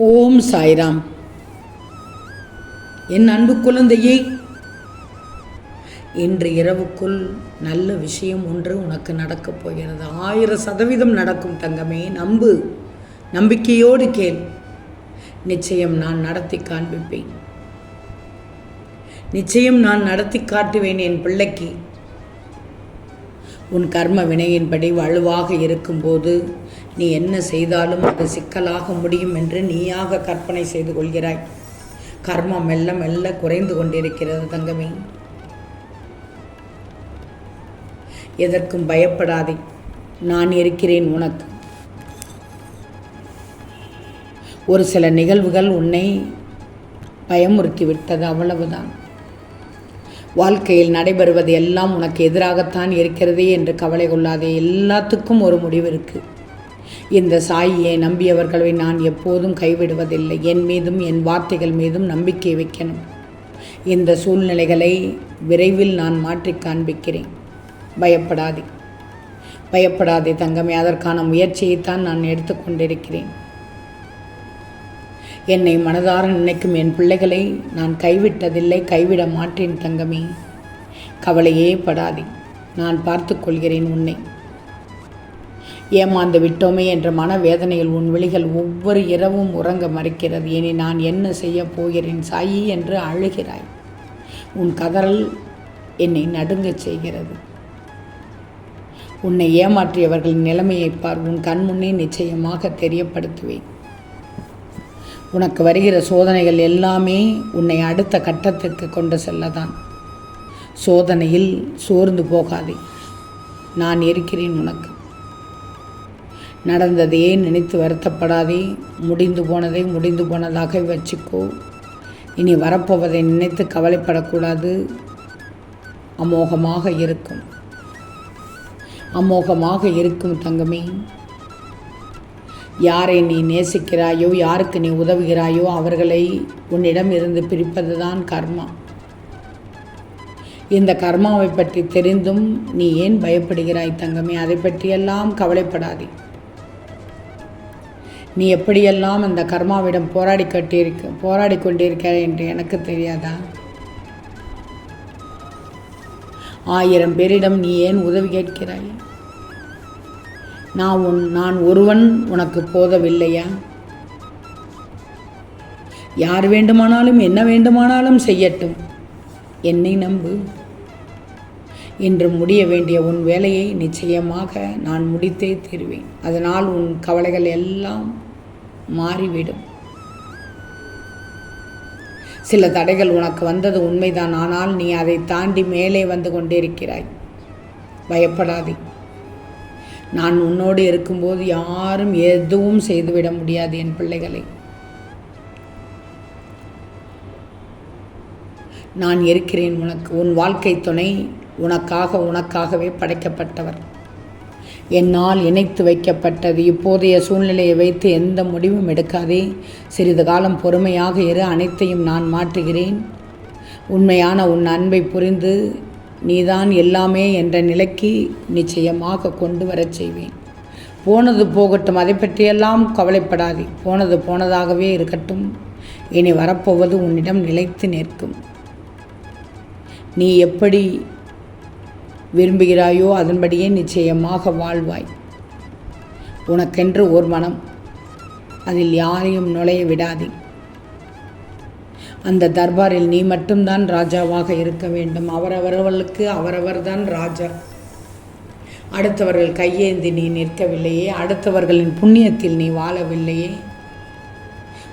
ஓம் சாய்ராம். என் அன்பு குழந்தையே இன்று இரவுக்குள் நல்ல விஷயம் ஒன்று உனக்கு நடக்கப் போகிறது. ஆயிரம் சதவீதம் நடக்கும் தங்கமே நம்பு. நம்பிக்கையோடு கேள். நிச்சயம் நான் நடத்தி காண்பிப்பேன். நிச்சயம் நான் நடத்தி காட்டுவேன் என் பிள்ளைக்கு. உன் கர்ம வினையின்படி வலுவாக இருக்கும்போது நீ என்ன செய்தாலும் அது சிக்கலாக முடியும் என்று நீயாக கற்பனை செய்து கொள்கிறாய். கர்மம் மெல்ல மெல்ல குறைந்து கொண்டிருக்கிறது தங்கமே. எதற்கும் பயப்படாதே. நான் இருக்கிறேன் உனக்கு. ஒரு சில நிகழ்வுகள் உன்னை பயமுறுத்தி விட்டது அவ்வளவுதான். வாழ்க்கையில் நடைபெறுவது எல்லாம் உனக்கு எதிராகத்தான் இருக்கிறதே என்று கவலை கொள்ளாதே. எல்லாத்துக்கும் ஒரு முடிவு இருக்குது இந்த சாயியை நம்பியவர்களை நான் எப்போதும் கைவிடுவதில்லை. என் மீதும் என் வார்த்தைகள் மீதும் நம்பிக்கை வைக்கணும். இந்த சூழ்நிலைகளை விரைவில் நான் மாற்றி காண்பிக்கிறேன். பயப்படாதே. பயப்படாதே தங்கமே. அதற்கான முயற்சியைத்தான் நான் எடுத்துக்கொண்டிருக்கிறேன் என்னை மனதார நினைக்கும் என் பிள்ளைகளை நான் கைவிட்டதில்லை. கைவிட மாட்டேன் தங்கமே. கவலையே படாதே. நான் பார்த்து கொள்கிறேன் உன்னை. ஏமாந்து விட்டோமே என்ற மனவேதனையில் உன் விழிகள் ஒவ்வொரு இரவும் உறங்க மறைக்கிறது. இனி நான் என்ன செய்ய போகிறேன் சாயி என்று அழுகிறாய். உன் கதறல் என்னை நடுங்கச் செய்கிறது. உன்னை ஏமாற்றியவர்களின் நிலைமையை பார். உன் கண் முன்னே நிச்சயமாக தெரியப்படுத்துவேன். உனக்கு வருகிற சோதனைகள் எல்லாமே உன்னை அடுத்த கட்டத்திற்கு கொண்டு செல்லதான். சோதனையில் சோர்ந்து போகாதே. நான் இருக்கிறேன் உனக்கு. நடந்ததையே நினைத்து வருத்தப்படாதே. முடிந்து போனதை முடிந்து போனதாக வச்சுக்கோ. இனி வரப்போவதை நினைத்து கவலைப்படக்கூடாது. அமோகமாக இருக்கும். அமோகமாக இருக்கும் தங்கமே. யாரை நீ நேசிக்கிறாயோ யாருக்கு நீ உதவுகிறாயோ அவர்களை உன்னிடம் இருந்து பிரிப்பது தான் கர்மா. இந்த கர்மாவை பற்றி தெரிந்தும் நீ ஏன் பயப்படுகிறாய் தங்கமே? அதை பற்றியெல்லாம் கவலைப்படாதே. நீ எப்படியெல்லாம் அந்த கர்மாவிடம் போராடி கட்டியிருக்க போராடி கொண்டிருக்கிறாய் என்று எனக்கு தெரியாதா? ஆயிரம் பேரிடம் நீ ஏன் உதவி கேட்கிறாய்? நான் உன் நான் ஒருவன் உனக்கு போதவில்லையா? யார் வேண்டுமானாலும் என்ன வேண்டுமானாலும் செய்யட்டும். என்னை நம்பு. இன்று முடிய வேண்டிய உன் வேலையை நிச்சயமாக நான் முடித்தே தீர்வேன். அதனால் உன் கவலைகள் எல்லாம் மாறிவிடும். சில தடைகள் உனக்கு வந்தது உண்மைதான் ஆனால் நீ அதை தாண்டி மேலே வந்து கொண்டிருக்கிறாய். பயப்படாதே. நான் உன்னோடு இருக்கும்போது யாரும் எதுவும் செய்துவிட முடியாது என் பிள்ளைகளை. நான் இருக்கிறேன் உனக்கு உன் வாழ்க்கை துணை உனக்காக உனக்காகவே படைக்கப்பட்டவர். என்னால் இணைத்து வைக்கப்பட்டது. இப்போதைய சூழ்நிலையை வைத்து எந்த முடிவும் எடுக்காதே. சிறிது காலம் பொறுமையாக இரு அனைத்தையும் நான் மாற்றுகிறேன். உண்மையான உன் அன்பை புரிந்து நீதான் எல்லாமே என்ற நிலைக்கு நிச்சயமாக கொண்டு வரச் செய்வேன். போனது போகட்டும் அதை பற்றியெல்லாம் கவலைப்படாதே. போனது போனதாகவே இருக்கட்டும். இனி வரப்போவது உன்னிடம் நிலைத்து நிற்கும். நீ எப்படி விரும்புகிறாயோ அதன்படியே நிச்சயமாக வாழ்வாய். உனக்கென்று ஒரு மனம் அதில் யாரையும் நுழைய விடாதே. அந்த தர்பாரில் நீ மட்டும்தான் ராஜாவாக இருக்க வேண்டும். அவரவர்களுக்கு அவரவர்தான் ராஜா அடுத்தவர்கள் கையேந்தி நீ நிற்கவில்லையே. அடுத்தவர்களின் புண்ணியத்தில் நீ வாழவில்லையே.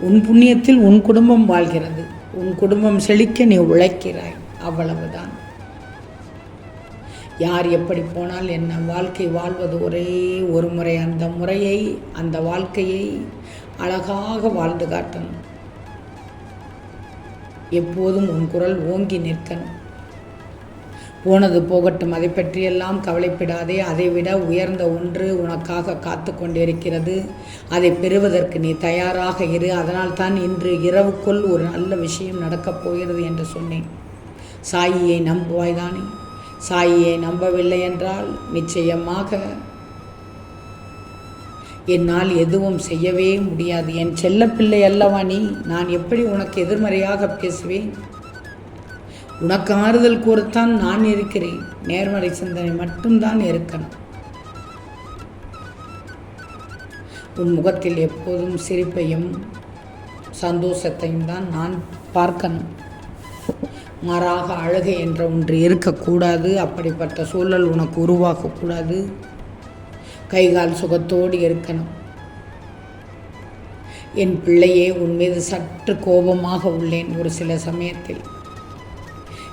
உன் புண்ணியத்தில் உன் குடும்பம் வாழ்கிறது. உன் குடும்பம் செழிக்க நீ உழைக்கிறாய். அவ்வளவுதான். யார் எப்படி போனால் என்ன வாழ்க்கை வாழ்வது ஒரே ஒரு முறை. அந்த முறையை அந்த வாழ்க்கையை அழகாக வாழ்ந்து காட்டணும். எப்போதும் உன் குரல் ஓங்கி நிற்கணும். போனது போகட்டும் அதை பற்றியெல்லாம் கவலைப்படாதே. அதைவிட உயர்ந்த ஒன்று உனக்காக காத்து கொண்டிருக்கிறது. அதை பெறுவதற்கு நீ தயாராக இரு. அதனால் தான் இன்று இரவுக்குள் ஒரு நல்ல விஷயம் நடக்கப் போகிறது என்று சொன்னேன். சாயியை நம்புவாய்தானே சாயியை நம்பவில்லை என்றால் நிச்சயமாக என்னால் எதுவும் செய்யவே முடியாது. என் செல்லப்பிள்ளை அல்லவா நீ? நான் எப்படி உனக்கு எதிர்மறையாக பேசுவேன்? உனக்கு ஆறுதல் கூறத்தான் நான் இருக்கிறேன். நேர்மறை சிந்தனை மட்டும்தான் இருக்கணும். உன் முகத்தில் எப்போதும் சிரிப்பையும் சந்தோஷத்தையும் தான் நான் பார்க்கணும். மாறாக அழுகை என்ற ஒன்று இருக்கக்கூடாது. அப்படிப்பட்ட சூழல் உனக்கு உருவாக்கக்கூடாது. கைகால் சுகத்தோடு இருக்கணும். என் பிள்ளையே உன் மீது சற்று கோபமாக உள்ளேன் ஒரு சில சமயத்தில்.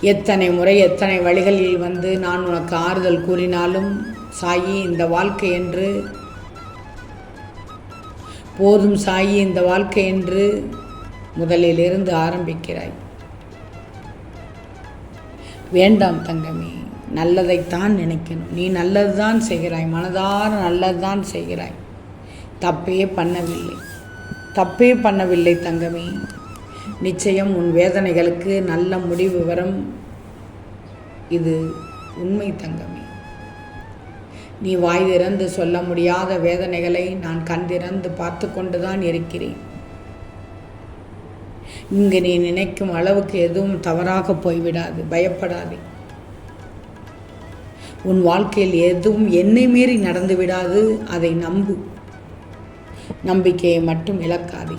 எத்தனை முறை எத்தனை வழிகளில் வந்து நான் உனக்கு ஆறுதல் கூறினாலும் சாயி இந்த வாழ்க்கை என்று. போதும் சாயி இந்த வாழ்க்கை என்று முதலிலிருந்து ஆரம்பிக்கிறாய். வேண்டாம் தங்கமே நல்லதைத்தான் நினைக்கணும். நீ நல்லது தான் செய்கிறாய் மனதார நல்லது தான் செய்கிறாய். தப்பே பண்ணவில்லை. தப்பே பண்ணவில்லை தங்கமே. நிச்சயம் உன் வேதனைகளுக்கு நல்ல முடிவு வரும். இது உண்மை தங்கமே. நீ வாய் திறந்து சொல்ல முடியாத வேதனைகளை நான் கண் திறந்து பார்த்து கொண்டுதான் இருக்கிறேன். இங்கு நீ நினைக்கும் அளவுக்கு எதுவும் தவறாக போய்விடாது. பயப்படாதே. உன் வாழ்க்கையில் எதுவும் என்னை மீறி நடந்து விடாது. அதை நம்பு. நம்பிக்கையை மட்டும் இழக்காதே.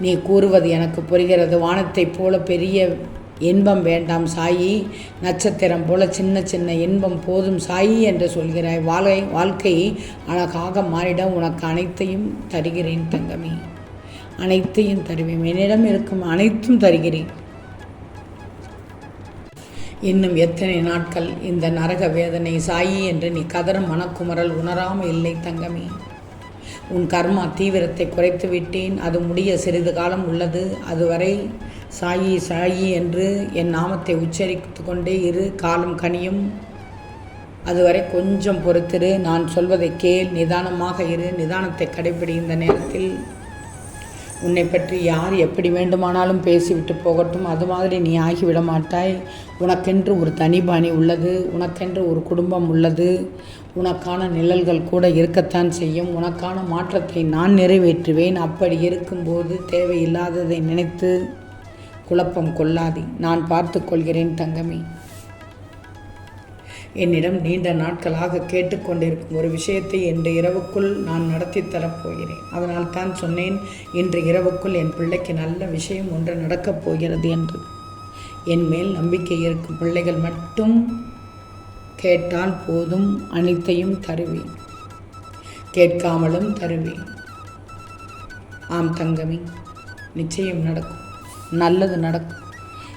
நீ கூறுவது எனக்கு புரிகிறது. வானத்தைப் போல பெரிய இன்பம் வேண்டாம் சாயி. நட்சத்திரம் போல சின்ன சின்ன இன்பம் போதும் சாயி என்று சொல்கிறாய். வாழை வாழ்க்கையை அழகாக மாறிட உனக்கு அனைத்தையும் தருகிறேன் தங்கமே. அனைத்தையும் தருவேன். என்னிடம் இருக்கும் அனைத்தும் தருகிறேன். இன்னும் எத்தனை நாட்கள் இந்த நரக வேதனை சாயி என்று நீ கதறும் மனக்குமரல் உணராமல் இல்லை தங்கமே. உன் கர்மா தீவிரத்தை குறைத்து விட்டேன். அது முடிய சிறிது காலம் உள்ளது. அதுவரை சாயி சாயி என்று என் நாமத்தை உச்சரித்து கொண்டே இரு. காலம் கனியும். அதுவரை கொஞ்சம் பொறுத்திரு. நான் சொல்வதை கேள். நிதானமாக இரு. நிதானத்தை கடைபிடி இந்த நேரத்தில். உன்னை பற்றி யார் எப்படி வேண்டுமானாலும் பேசிவிட்டு போகட்டும். அது மாதிரி நீ ஆகிவிட மாட்டாய். உனக்கென்று ஒரு தனிபாணி உள்ளது. உனக்கென்று ஒரு குடும்பம் உள்ளது. உனக்கான நிழல்கள் கூட இருக்கத்தான் செய்யும். உனக்கான மாற்றத்தை நான் நிறைவேற்றுவேன். அப்படி இருக்கும்போது தேவையில்லாததை நினைத்து குழப்பம் கொள்ளாதே. நான் பார்த்து கொள்கிறேன் தங்கமே. என்னிடம் நீண்ட நாட்களாக கேட்டுக்கொண்டிருக்கும் ஒரு விஷயத்தை இன்று இரவுக்குள் நான் நடத்தி தரப்போகிறேன் அதனால் தான் சொன்னேன் இன்று இரவுக்குள் என் பிள்ளைக்கு நல்ல விஷயம் ஒன்று நடக்கப் போகிறது என்று. என் மேல் நம்பிக்கை இருக்கும் பிள்ளைகள் மட்டும் கேட்டால் போதும் அனைத்தையும் தருவேன். கேட்காமலும் தருவேன். ஆம் தங்கமி நிச்சயம் நடக்கும். நல்லது நடக்கும்.